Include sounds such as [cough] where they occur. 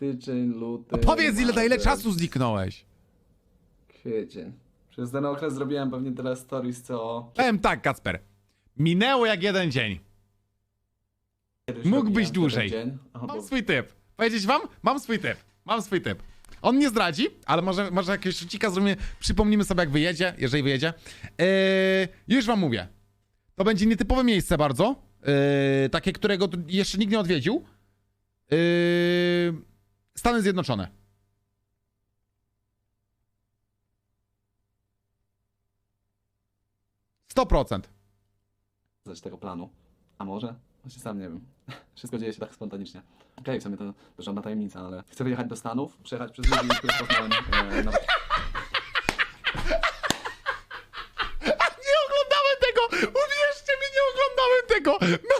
Styczeń, luty. Powiedz ile, na ile marzec, czasu zniknąłeś. Kwiecień. Przez ten okres zrobiłem pewnie tyle stories, co Powiem tak, Kacper. Minęło jak jeden dzień. kiedyś Mógł robiłem być w dłużej. Dzień. O, Mam bo swój typ. Powiedzieć wam? Mam swój typ. Mam swój typ. On nie zdradzi, ale może, może jakiegoś szczycika zrobimy, przypomnimy sobie jak wyjedzie, jeżeli wyjedzie. Yy, już wam mówię. To będzie nietypowe miejsce bardzo. Yy, takie, którego tu jeszcze nikt nie odwiedził. Yy, Stany Zjednoczone. Sto procent. tego planu. A może? Właśnie sam nie wiem. [laughs] Wszystko dzieje się tak spontanicznie. Okej, w sumie to, to żadna tajemnica, ale chcę wyjechać do Stanów, przejechać przez ludzi, których poznałem e, na [laughs] Nie oglądałem tego! Uwierzcie mi, nie oglądałem tego! No